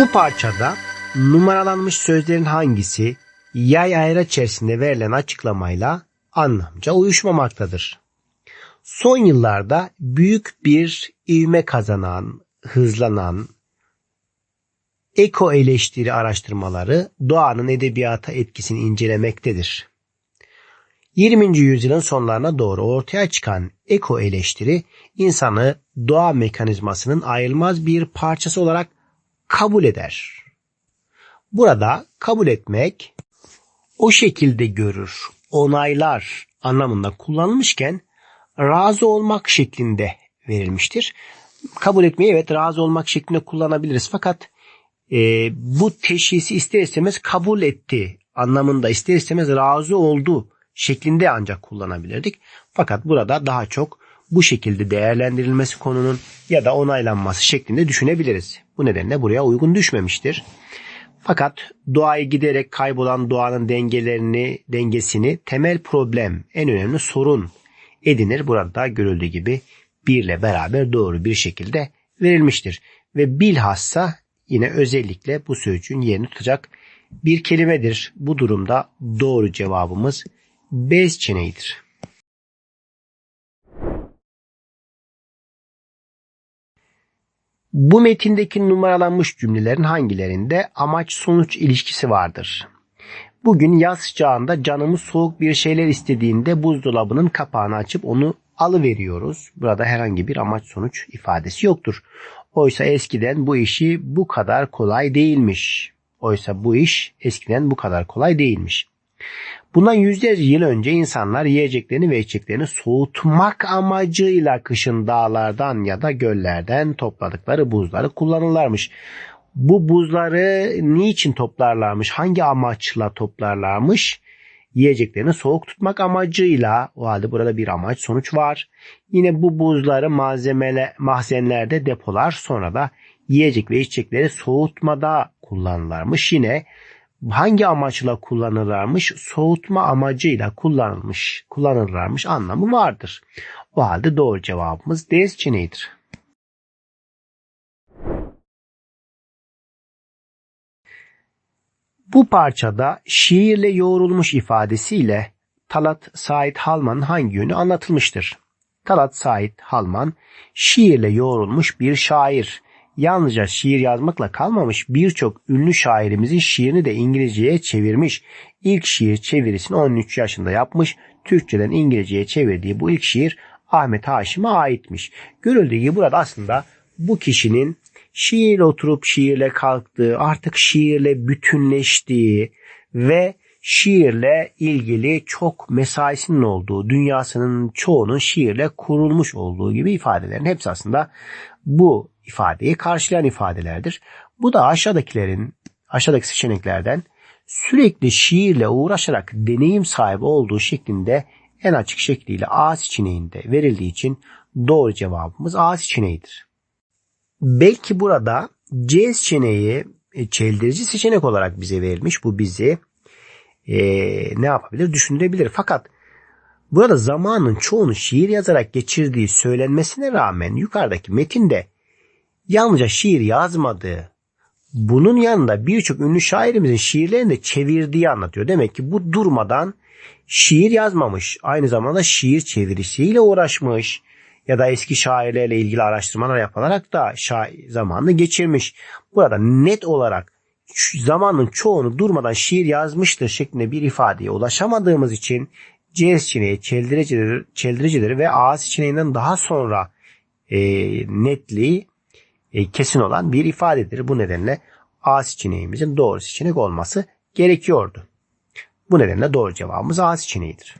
Bu parçada numaralanmış sözlerin hangisi yay ayrı içerisinde verilen açıklamayla anlamca uyuşmamaktadır. Son yıllarda büyük bir ivme kazanan, hızlanan eko eleştiri araştırmaları doğanın edebiyata etkisini incelemektedir. 20. yüzyılın sonlarına doğru ortaya çıkan eko eleştiri insanı doğa mekanizmasının ayrılmaz bir parçası olarak kabul eder. Burada kabul etmek o şekilde görür, onaylar anlamında kullanılmışken razı olmak şeklinde verilmiştir. Kabul etmeyi evet razı olmak şeklinde kullanabiliriz fakat e, bu teşhisi ister istemez kabul etti anlamında ister istemez razı oldu şeklinde ancak kullanabilirdik. Fakat burada daha çok bu şekilde değerlendirilmesi konunun ya da onaylanması şeklinde düşünebiliriz. Bu nedenle buraya uygun düşmemiştir. Fakat doğayı giderek kaybolan doğanın dengelerini, dengesini temel problem, en önemli sorun edinir. Burada görüldüğü gibi bir ile beraber doğru bir şekilde verilmiştir. Ve bilhassa yine özellikle bu sözcüğün yerini tutacak bir kelimedir. Bu durumda doğru cevabımız bez çeneğidir. Bu metindeki numaralanmış cümlelerin hangilerinde amaç sonuç ilişkisi vardır? Bugün yaz sıcağında canımız soğuk bir şeyler istediğinde buzdolabının kapağını açıp onu alıveriyoruz. Burada herhangi bir amaç sonuç ifadesi yoktur. Oysa eskiden bu işi bu kadar kolay değilmiş. Oysa bu iş eskiden bu kadar kolay değilmiş. Bundan yüzlerce yıl önce insanlar yiyeceklerini ve içeceklerini soğutmak amacıyla kışın dağlardan ya da göllerden topladıkları buzları kullanırlarmış. Bu buzları niçin toplarlarmış? Hangi amaçla toplarlarmış? Yiyeceklerini soğuk tutmak amacıyla o halde burada bir amaç sonuç var. Yine bu buzları malzemele, mahzenlerde depolar sonra da yiyecek ve içecekleri soğutmada kullanırlarmış. Yine hangi amaçla kullanırlarmış? Soğutma amacıyla kullanılmış, kullanırlarmış anlamı vardır. O halde doğru cevabımız D seçeneğidir. Bu parçada şiirle yoğrulmuş ifadesiyle Talat Said Halman'ın hangi yönü anlatılmıştır? Talat Said Halman şiirle yoğrulmuş bir şair. Yalnızca şiir yazmakla kalmamış birçok ünlü şairimizin şiirini de İngilizceye çevirmiş. İlk şiir çevirisini 13 yaşında yapmış. Türkçeden İngilizceye çevirdiği bu ilk şiir Ahmet Haşim'e aitmiş. Görüldüğü gibi burada aslında bu kişinin şiirle oturup şiirle kalktığı, artık şiirle bütünleştiği ve şiirle ilgili çok mesaisinin olduğu, dünyasının çoğunun şiirle kurulmuş olduğu gibi ifadelerin hepsi aslında bu ifadeyi karşılayan ifadelerdir. Bu da aşağıdakilerin, aşağıdaki seçeneklerden sürekli şiirle uğraşarak deneyim sahibi olduğu şeklinde en açık şekliyle A seçeneğinde verildiği için doğru cevabımız A seçeneğidir. Belki burada C seçeneği e, çeldirici seçenek olarak bize verilmiş. Bu bizi e, ne yapabilir? Düşündürebilir. Fakat burada zamanın çoğunu şiir yazarak geçirdiği söylenmesine rağmen yukarıdaki metinde yalnızca şiir yazmadığı, bunun yanında birçok ünlü şairimizin şiirlerini de çevirdiği anlatıyor. Demek ki bu durmadan şiir yazmamış. Aynı zamanda şiir çevirisiyle uğraşmış ya da eski şairlerle ilgili araştırmalar yapılarak da şair zamanını geçirmiş. Burada net olarak zamanın çoğunu durmadan şiir yazmıştır şeklinde bir ifadeye ulaşamadığımız için C seçeneği çeldiricileri, çeldiricileri ve A seçeneğinden daha sonra e, netliği e, kesin olan bir ifadedir. Bu nedenle A seçeneğimizin doğru seçenek olması gerekiyordu. Bu nedenle doğru cevabımız A seçeneğidir.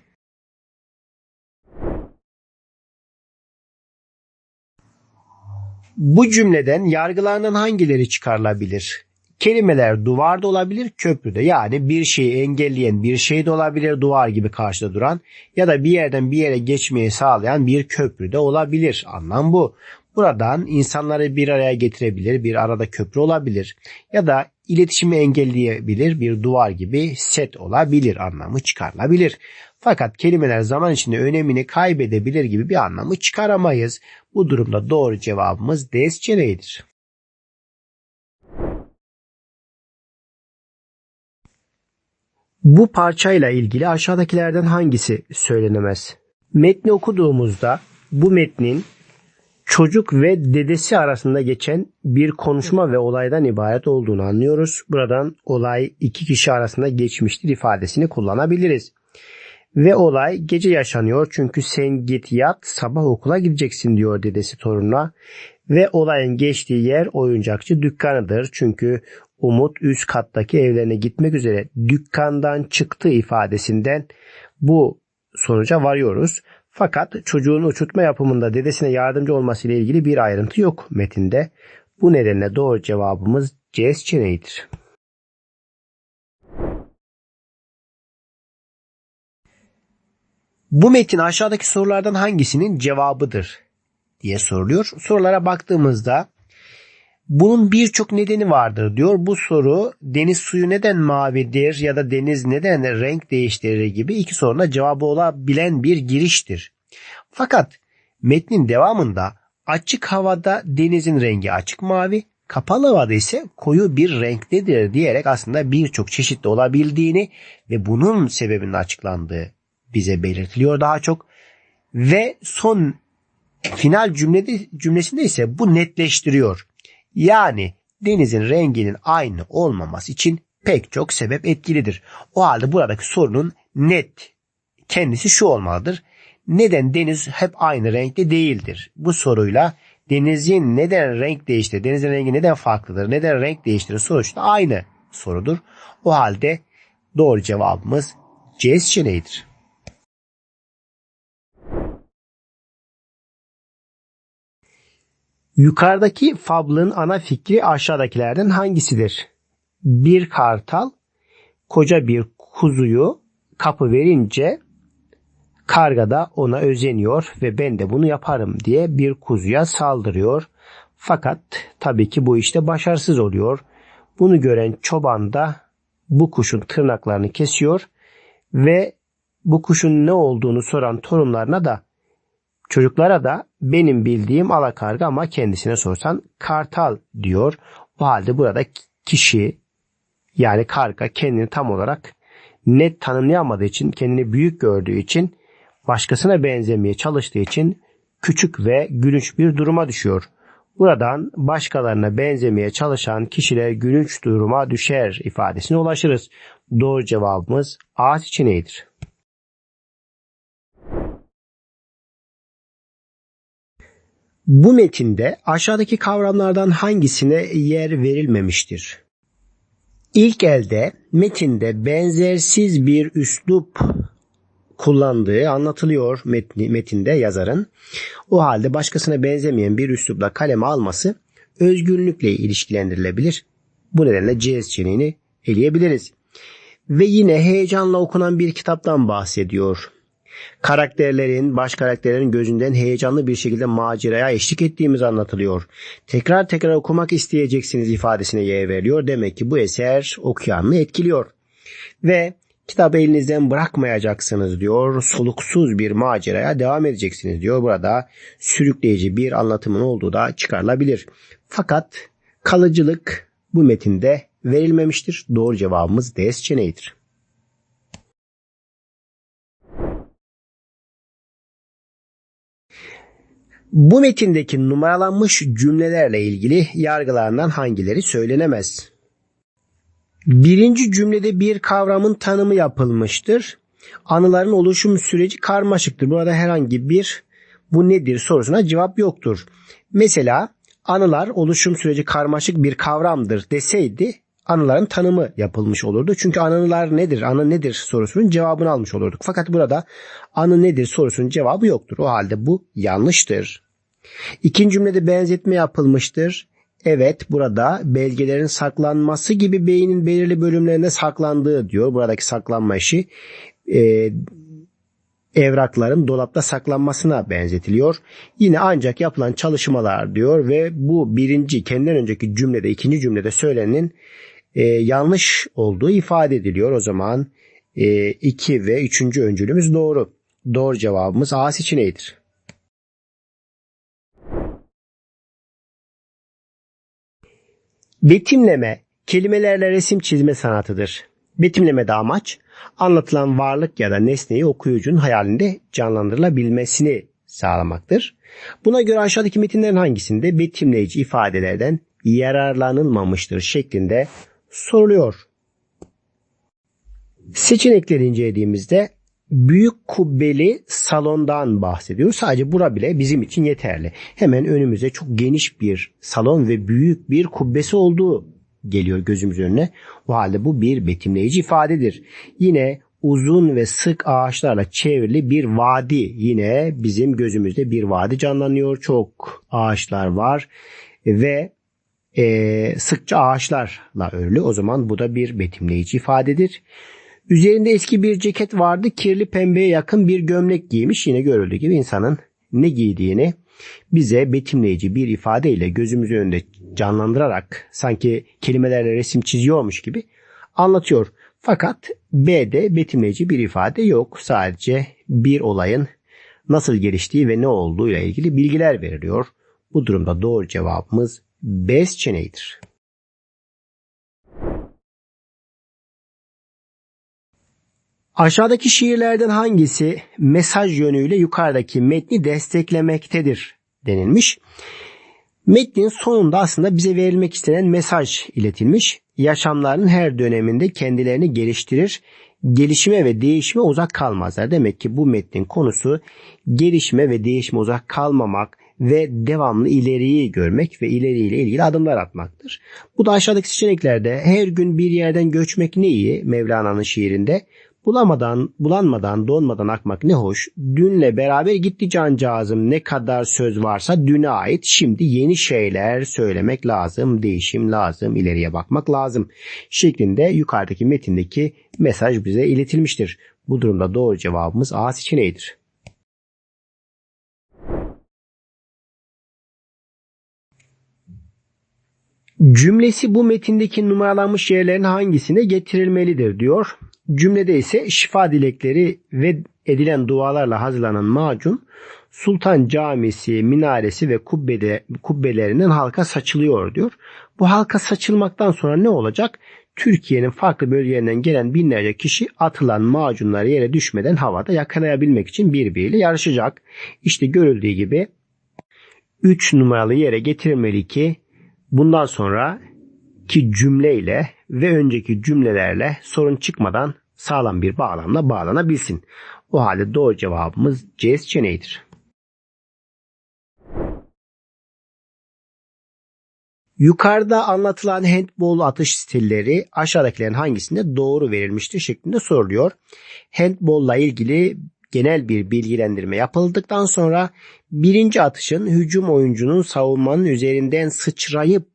Bu cümleden yargılarından hangileri çıkarılabilir? Kelimeler duvarda olabilir, köprüde. Yani bir şeyi engelleyen bir şey de olabilir, duvar gibi karşıda duran ya da bir yerden bir yere geçmeyi sağlayan bir köprü de olabilir. Anlam bu. Buradan insanları bir araya getirebilir, bir arada köprü olabilir ya da iletişimi engelleyebilir bir duvar gibi set olabilir anlamı çıkarılabilir. Fakat kelimeler zaman içinde önemini kaybedebilir gibi bir anlamı çıkaramayız. Bu durumda doğru cevabımız D seçeneğidir. Bu parçayla ilgili aşağıdakilerden hangisi söylenemez? Metni okuduğumuzda bu metnin çocuk ve dedesi arasında geçen bir konuşma ve olaydan ibaret olduğunu anlıyoruz. Buradan olay iki kişi arasında geçmiştir ifadesini kullanabiliriz. Ve olay gece yaşanıyor çünkü sen git yat sabah okula gideceksin diyor dedesi torununa. Ve olayın geçtiği yer oyuncakçı dükkanıdır. Çünkü Umut üst kattaki evlerine gitmek üzere dükkandan çıktı ifadesinden bu sonuca varıyoruz. Fakat çocuğun uçurtma yapımında dedesine yardımcı olması ile ilgili bir ayrıntı yok metinde. Bu nedenle doğru cevabımız C seçeneğidir. Bu metin aşağıdaki sorulardan hangisinin cevabıdır diye soruluyor. Sorulara baktığımızda bunun birçok nedeni vardır diyor. Bu soru deniz suyu neden mavidir ya da deniz neden renk değiştirir gibi iki soruna cevabı olabilen bir giriştir. Fakat metnin devamında açık havada denizin rengi açık mavi, kapalı havada ise koyu bir renktedir diyerek aslında birçok çeşitli olabildiğini ve bunun sebebinin açıklandığı bize belirtiliyor daha çok. Ve son final cümlede, cümlesinde ise bu netleştiriyor. Yani denizin renginin aynı olmaması için pek çok sebep etkilidir. O halde buradaki sorunun net kendisi şu olmalıdır. Neden deniz hep aynı renkte değildir? Bu soruyla denizin neden renk değiştirir, denizin rengi neden farklıdır, neden renk değiştirir sonuçta aynı sorudur. O halde doğru cevabımız C seçeneğidir. Yukarıdaki fablın ana fikri aşağıdakilerden hangisidir? Bir kartal koca bir kuzuyu kapı verince karga da ona özeniyor ve ben de bunu yaparım diye bir kuzuya saldırıyor. Fakat tabii ki bu işte başarısız oluyor. Bunu gören çoban da bu kuşun tırnaklarını kesiyor ve bu kuşun ne olduğunu soran torunlarına da Çocuklara da benim bildiğim alakarga ama kendisine sorsan kartal diyor. O halde burada kişi yani karga kendini tam olarak net tanımlayamadığı için, kendini büyük gördüğü için, başkasına benzemeye çalıştığı için küçük ve gülünç bir duruma düşüyor. Buradan başkalarına benzemeye çalışan kişiler gülünç duruma düşer ifadesine ulaşırız. Doğru cevabımız A seçeneğidir. Bu metinde aşağıdaki kavramlardan hangisine yer verilmemiştir? İlk elde metinde benzersiz bir üslup kullandığı anlatılıyor metni, metinde yazarın. O halde başkasına benzemeyen bir üslupla kaleme alması özgünlükle ilişkilendirilebilir. Bu nedenle C seçeneğini eleyebiliriz. Ve yine heyecanla okunan bir kitaptan bahsediyor Karakterlerin, baş karakterlerin gözünden heyecanlı bir şekilde maceraya eşlik ettiğimiz anlatılıyor. Tekrar tekrar okumak isteyeceksiniz ifadesine yer veriyor. Demek ki bu eser okuyanını etkiliyor. Ve kitabı elinizden bırakmayacaksınız diyor. Soluksuz bir maceraya devam edeceksiniz diyor. Burada sürükleyici bir anlatımın olduğu da çıkarılabilir. Fakat kalıcılık bu metinde verilmemiştir. Doğru cevabımız D seçeneğidir. Bu metindeki numaralanmış cümlelerle ilgili yargılarından hangileri söylenemez? Birinci cümlede bir kavramın tanımı yapılmıştır. Anıların oluşum süreci karmaşıktır. Burada herhangi bir bu nedir sorusuna cevap yoktur. Mesela anılar oluşum süreci karmaşık bir kavramdır deseydi anıların tanımı yapılmış olurdu. Çünkü anılar nedir, anı nedir sorusunun cevabını almış olurduk. Fakat burada anı nedir sorusunun cevabı yoktur. O halde bu yanlıştır. İkinci cümlede benzetme yapılmıştır. Evet burada belgelerin saklanması gibi beynin belirli bölümlerinde saklandığı diyor. Buradaki saklanma işi e, evrakların dolapta saklanmasına benzetiliyor. Yine ancak yapılan çalışmalar diyor ve bu birinci kendinden önceki cümlede ikinci cümlede söylenenin e, yanlış olduğu ifade ediliyor. O zaman 2 e, ve 3. öncülümüz doğru. Doğru cevabımız A seçeneğidir. Betimleme kelimelerle resim çizme sanatıdır. Betimlemede amaç anlatılan varlık ya da nesneyi okuyucunun hayalinde canlandırılabilmesini sağlamaktır. Buna göre aşağıdaki metinlerin hangisinde betimleyici ifadelerden yararlanılmamıştır şeklinde soruluyor. Seçenekleri incelediğimizde büyük kubbeli salondan bahsediyoruz. Sadece bura bile bizim için yeterli. Hemen önümüze çok geniş bir salon ve büyük bir kubbesi olduğu geliyor gözümüz önüne. O halde bu bir betimleyici ifadedir. Yine uzun ve sık ağaçlarla çevrili bir vadi. Yine bizim gözümüzde bir vadi canlanıyor. Çok ağaçlar var ve e, sıkça ağaçlarla örülü. O zaman bu da bir betimleyici ifadedir. Üzerinde eski bir ceket vardı. Kirli pembeye yakın bir gömlek giymiş. Yine görüldüğü gibi insanın ne giydiğini bize betimleyici bir ifadeyle gözümüzün önünde canlandırarak sanki kelimelerle resim çiziyormuş gibi anlatıyor. Fakat B'de betimleyici bir ifade yok. Sadece bir olayın nasıl geliştiği ve ne olduğu ile ilgili bilgiler veriliyor. Bu durumda doğru cevabımız B seçeneğidir. Aşağıdaki şiirlerden hangisi mesaj yönüyle yukarıdaki metni desteklemektedir denilmiş. Metnin sonunda aslında bize verilmek istenen mesaj iletilmiş. Yaşamlarının her döneminde kendilerini geliştirir, gelişime ve değişime uzak kalmazlar. Demek ki bu metnin konusu gelişime ve değişime uzak kalmamak ve devamlı ileriyi görmek ve ileriyle ilgili adımlar atmaktır. Bu da aşağıdaki seçeneklerde her gün bir yerden göçmek ne iyi Mevlana'nın şiirinde Bulamadan, bulanmadan, donmadan akmak ne hoş. Dünle beraber gitti cancağızım. Ne kadar söz varsa düne ait. Şimdi yeni şeyler söylemek lazım. Değişim lazım. ileriye bakmak lazım. Şeklinde yukarıdaki metindeki mesaj bize iletilmiştir. Bu durumda doğru cevabımız A seçeneğidir. Cümlesi bu metindeki numaralanmış yerlerin hangisine getirilmelidir diyor. Cümlede ise şifa dilekleri ve edilen dualarla hazırlanan macun Sultan Camisi, minaresi ve kubbede, kubbelerinden halka saçılıyor diyor. Bu halka saçılmaktan sonra ne olacak? Türkiye'nin farklı bölgelerinden gelen binlerce kişi atılan macunları yere düşmeden havada yakalayabilmek için birbiriyle yarışacak. İşte görüldüğü gibi 3 numaralı yere getirilmeli ki bundan sonra ki cümleyle ve önceki cümlelerle sorun çıkmadan sağlam bir bağlamla bağlanabilsin. O halde doğru cevabımız C seçeneğidir. Yukarıda anlatılan handball atış stilleri aşağıdakilerin hangisinde doğru verilmiştir şeklinde soruluyor. Handball'la ilgili genel bir bilgilendirme yapıldıktan sonra birinci atışın hücum oyuncunun savunmanın üzerinden sıçrayıp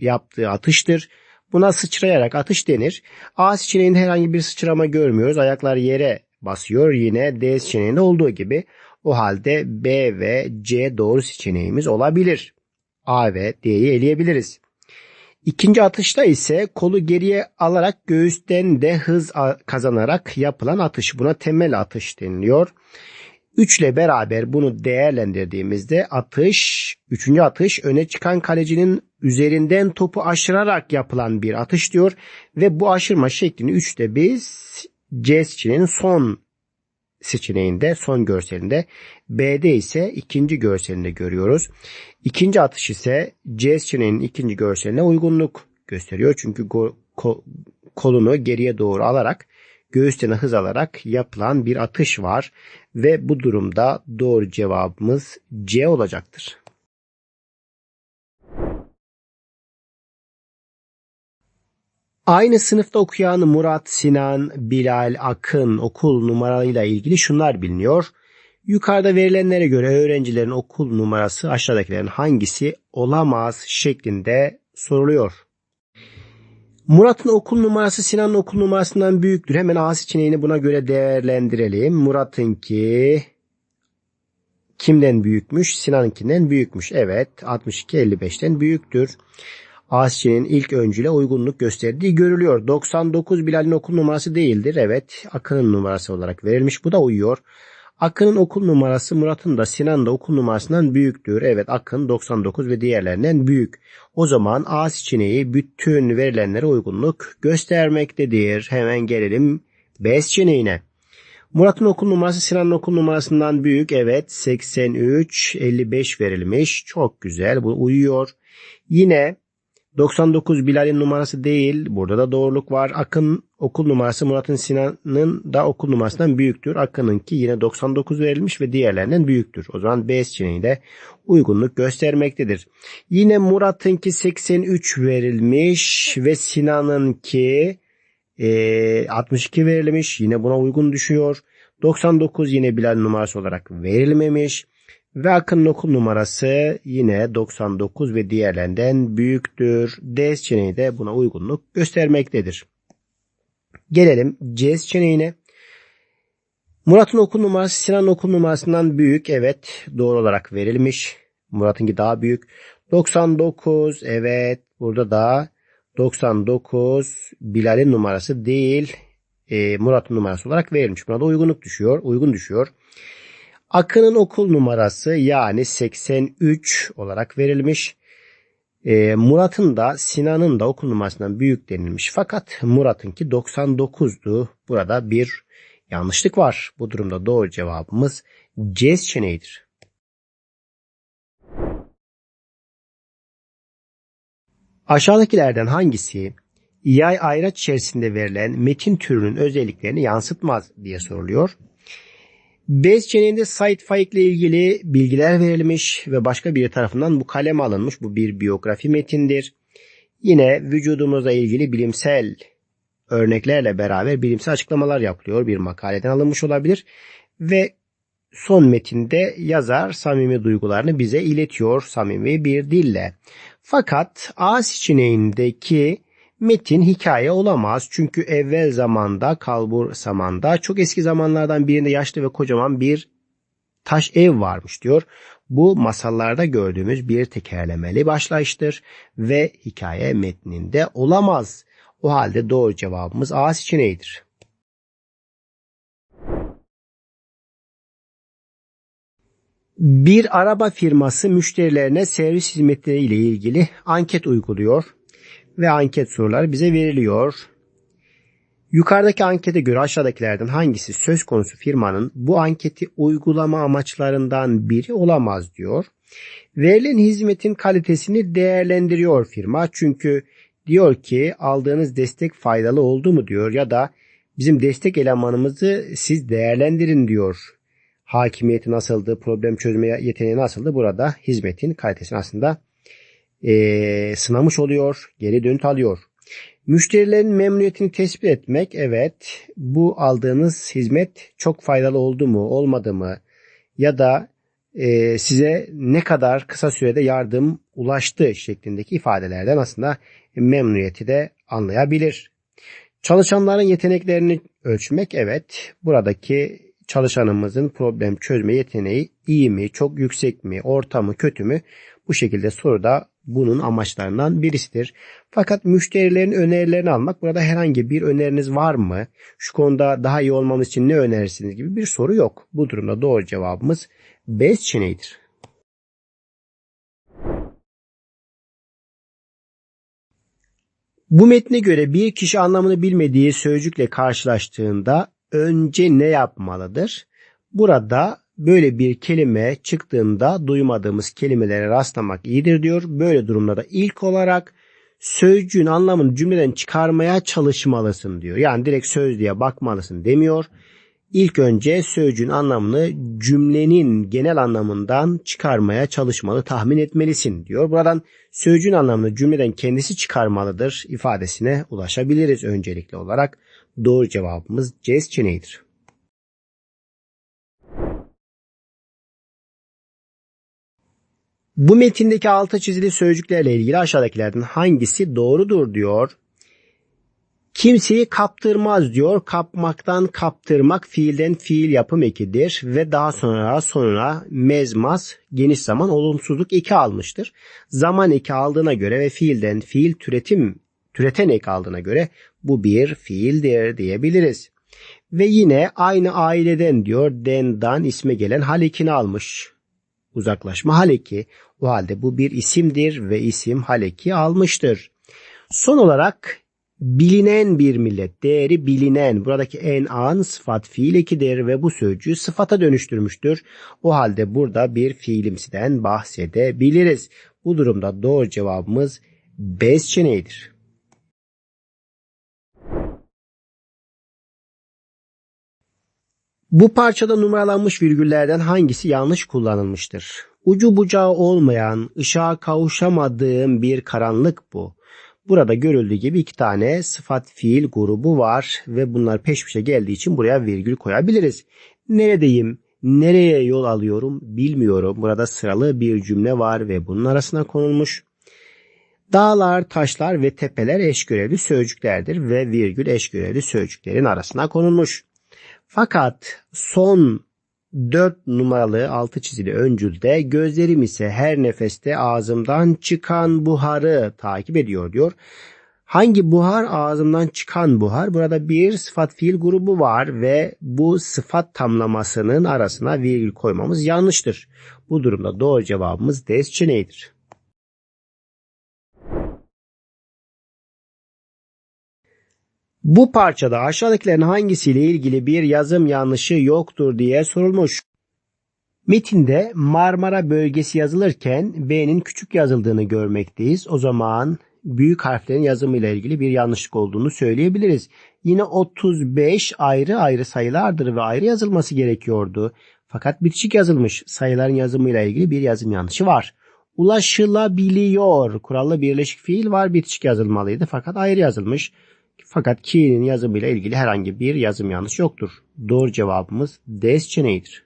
yaptığı atıştır. Buna sıçrayarak atış denir. A seçeneğinde herhangi bir sıçrama görmüyoruz. Ayaklar yere basıyor. Yine D seçeneğinde olduğu gibi. O halde B ve C doğru seçeneğimiz olabilir. A ve D'yi eleyebiliriz. İkinci atışta ise kolu geriye alarak göğüsten de hız kazanarak yapılan atış. Buna temel atış deniliyor. 3 ile beraber bunu değerlendirdiğimizde atış, üçüncü atış öne çıkan kalecinin üzerinden topu aşırarak yapılan bir atış diyor. Ve bu aşırma şeklini 3'te biz C seçeneğinin son seçeneğinde, son görselinde. B'de ise ikinci görselinde görüyoruz. İkinci atış ise C seçeneğinin ikinci görseline uygunluk gösteriyor. Çünkü kolunu geriye doğru alarak göğüsten hız alarak yapılan bir atış var ve bu durumda doğru cevabımız C olacaktır. Aynı sınıfta okuyan Murat, Sinan, Bilal, Akın okul numaralarıyla ilgili şunlar biliniyor. Yukarıda verilenlere göre öğrencilerin okul numarası aşağıdakilerin hangisi olamaz şeklinde soruluyor. Murat'ın okul numarası Sinan'ın okul numarasından büyüktür. Hemen A seçeneğini buna göre değerlendirelim. Murat'ınki kimden büyükmüş? Sinan'ınkinden büyükmüş. Evet 62-55'ten büyüktür. A seçeneğinin ilk öncüle uygunluk gösterdiği görülüyor. 99 Bilal'in okul numarası değildir. Evet Akın'ın numarası olarak verilmiş. Bu da uyuyor. Akın'ın okul numarası Murat'ın da Sinan'ın da okul numarasından büyüktür. Evet Akın 99 ve diğerlerinden büyük. O zaman A bütün verilenlere uygunluk göstermektedir. Hemen gelelim B. Murat'ın okul numarası Sinan'ın okul numarasından büyük. Evet 83 55 verilmiş. Çok güzel bu uyuyor. Yine 99 Bilal'in numarası değil. Burada da doğruluk var. Akın okul numarası Murat'ın Sinan'ın da okul numarasından büyüktür. Akın'ınki yine 99 verilmiş ve diğerlerinden büyüktür. O zaman B seçeneğinde uygunluk göstermektedir. Yine Murat'ınki 83 verilmiş ve Sinan'ınki e, 62 verilmiş. Yine buna uygun düşüyor. 99 yine Bilal numarası olarak verilmemiş. Ve Akın'ın okul numarası yine 99 ve diğerlerinden büyüktür. D seçeneği de buna uygunluk göstermektedir. Gelelim C seçeneğine. Murat'ın okul numarası Sinan'ın okul numarasından büyük. Evet doğru olarak verilmiş. Murat'ınki daha büyük. 99 evet burada da 99 Bilal'in numarası değil e, Murat'ın numarası olarak verilmiş. Buna da uygunluk düşüyor. Uygun düşüyor. Akın'ın okul numarası yani 83 olarak verilmiş. E, Murat'ın da Sinan'ın da okul numarasından büyük denilmiş. Fakat Murat'ınki 99'du. Burada bir yanlışlık var. Bu durumda doğru cevabımız C seçeneğidir. Aşağıdakilerden hangisi yay ayraç içerisinde verilen metin türünün özelliklerini yansıtmaz diye soruluyor. B seçeneğinde Said Faik ile ilgili bilgiler verilmiş ve başka biri tarafından bu kaleme alınmış. Bu bir biyografi metindir. Yine vücudumuzla ilgili bilimsel örneklerle beraber bilimsel açıklamalar yapılıyor. Bir makaleden alınmış olabilir. Ve son metinde yazar samimi duygularını bize iletiyor samimi bir dille. Fakat A seçeneğindeki Metin hikaye olamaz çünkü evvel zamanda, kalbur zamanda, çok eski zamanlardan birinde yaşlı ve kocaman bir taş ev varmış diyor. Bu masallarda gördüğümüz bir tekerlemeli başlayıştır ve hikaye metninde olamaz. O halde doğru cevabımız A seçeneğidir. Bir araba firması müşterilerine servis hizmetleri ile ilgili anket uyguluyor ve anket soruları bize veriliyor. Yukarıdaki ankete göre aşağıdakilerden hangisi söz konusu firmanın bu anketi uygulama amaçlarından biri olamaz diyor. Verilen hizmetin kalitesini değerlendiriyor firma. Çünkü diyor ki aldığınız destek faydalı oldu mu diyor ya da bizim destek elemanımızı siz değerlendirin diyor. Hakimiyeti nasıldı, problem çözme yeteneği nasıldı burada hizmetin kalitesini aslında e, sınamış oluyor, geri dönüt alıyor. Müşterilerin memnuniyetini tespit etmek, evet bu aldığınız hizmet çok faydalı oldu mu, olmadı mı ya da e, size ne kadar kısa sürede yardım ulaştı şeklindeki ifadelerden aslında memnuniyeti de anlayabilir. Çalışanların yeteneklerini ölçmek, evet buradaki çalışanımızın problem çözme yeteneği iyi mi, çok yüksek mi, orta mı, kötü mü bu şekilde soruda bunun amaçlarından birisidir. Fakat müşterilerin önerilerini almak burada herhangi bir öneriniz var mı? Şu konuda daha iyi olmamız için ne önerirsiniz gibi bir soru yok. Bu durumda doğru cevabımız B seçeneğidir. Bu metne göre bir kişi anlamını bilmediği sözcükle karşılaştığında önce ne yapmalıdır? Burada böyle bir kelime çıktığında duymadığımız kelimelere rastlamak iyidir diyor. Böyle durumlarda ilk olarak sözcüğün anlamını cümleden çıkarmaya çalışmalısın diyor. Yani direkt söz diye bakmalısın demiyor. İlk önce sözcüğün anlamını cümlenin genel anlamından çıkarmaya çalışmalı, tahmin etmelisin diyor. Buradan sözcüğün anlamını cümleden kendisi çıkarmalıdır ifadesine ulaşabiliriz öncelikli olarak. Doğru cevabımız C seçeneğidir. Bu metindeki altı çizili sözcüklerle ilgili aşağıdakilerden hangisi doğrudur diyor. Kimseyi kaptırmaz diyor. Kapmaktan kaptırmak fiilden fiil yapım ekidir ve daha sonra sonuna mezmaz geniş zaman olumsuzluk eki almıştır. Zaman eki aldığına göre ve fiilden fiil türetim türeten ek aldığına göre bu bir fiildir diyebiliriz. Ve yine aynı aileden diyor dendan isme gelen halekini almış. Uzaklaşma haleki. O halde bu bir isimdir ve isim haleki almıştır. Son olarak bilinen bir millet, değeri bilinen. Buradaki en an sıfat fiil ekidir ve bu sözcüğü sıfata dönüştürmüştür. O halde burada bir fiilimsiden bahsedebiliriz. Bu durumda doğru cevabımız B seçeneğidir. Bu parçada numaralanmış virgüllerden hangisi yanlış kullanılmıştır? Ucu bucağı olmayan, ışığa kavuşamadığım bir karanlık bu. Burada görüldüğü gibi iki tane sıfat fiil grubu var ve bunlar peş peşe geldiği için buraya virgül koyabiliriz. Neredeyim, nereye yol alıyorum bilmiyorum. Burada sıralı bir cümle var ve bunun arasına konulmuş. Dağlar, taşlar ve tepeler eş görevli sözcüklerdir ve virgül eş görevli sözcüklerin arasına konulmuş. Fakat son 4 numaralı altı çizili öncülde gözlerim ise her nefeste ağzımdan çıkan buharı takip ediyor diyor. Hangi buhar? Ağzımdan çıkan buhar. Burada bir sıfat fiil grubu var ve bu sıfat tamlamasının arasına virgül koymamız yanlıştır. Bu durumda doğru cevabımız D seçeneğidir. Bu parçada aşağıdakilerin hangisiyle ilgili bir yazım yanlışı yoktur diye sorulmuş. Metinde Marmara bölgesi yazılırken B'nin küçük yazıldığını görmekteyiz. O zaman büyük harflerin yazımıyla ilgili bir yanlışlık olduğunu söyleyebiliriz. Yine 35 ayrı ayrı sayılardır ve ayrı yazılması gerekiyordu. Fakat bitişik yazılmış sayıların yazımıyla ilgili bir yazım yanlışı var. Ulaşılabiliyor. Kurallı birleşik fiil var bitişik yazılmalıydı fakat ayrı yazılmış. Fakat ki'nin yazımıyla ilgili herhangi bir yazım yanlış yoktur. Doğru cevabımız D seçeneğidir.